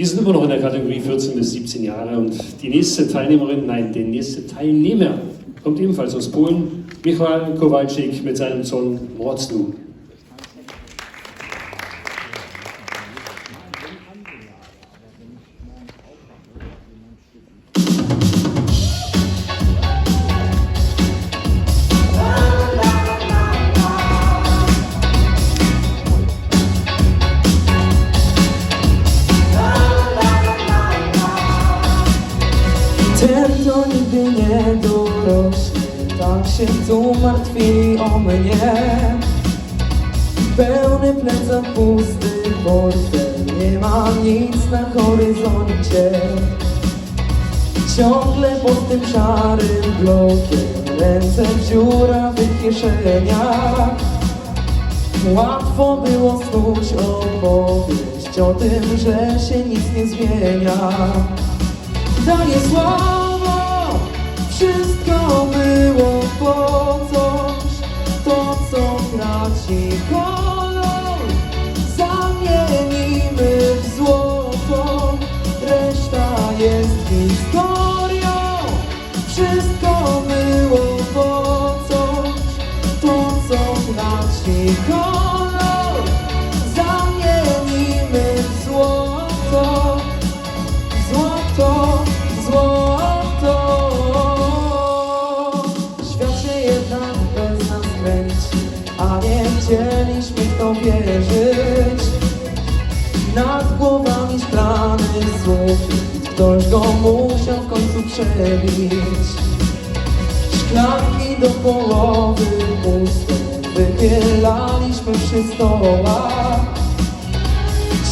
Wir sind immer noch in der Kategorie 14 bis 17 Jahre und die nächste Teilnehmerin, nein, der nächste Teilnehmer kommt ebenfalls aus Polen, Michał Kowalczyk mit seinem Song Mordsnu. Kto nigdy nie dorośnie Tak się tu martwi o mnie. Pełny plecak, pusty portfel. Nie ma nic na horyzoncie. Ciągle pod tym szarym blokiem. Ręce w dziurawych kieszeniach. Łatwo było snuć opowieść O tym, że się nic nie zmienia. Daję słowo, wszystko było po coś To co traci kolor. Zamienimy w złoto Reszta jest historią. Wszystko było po coś To co traci kolor chcieliśmy w to wierzyć Nad głowami szklany sufit Ktoś go musiał w końcu przebić. Szklanki do połowy puste. Wychylaliśmy przy stołach.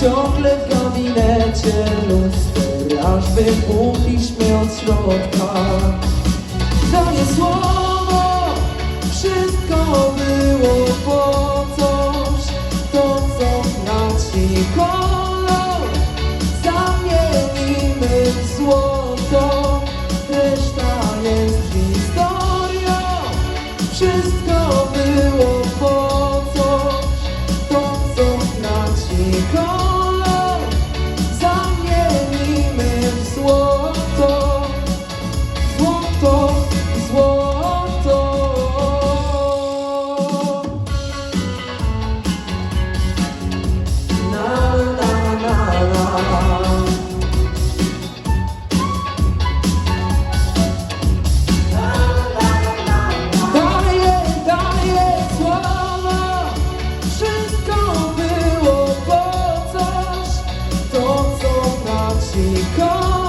Ciągle w gabinecie luster Aż wybuchliśmy od środka. Daję słowo kolor. Zamienimy w złoto. Reszta jest historią. Wszystko było po coś. To co traci kolor było po coś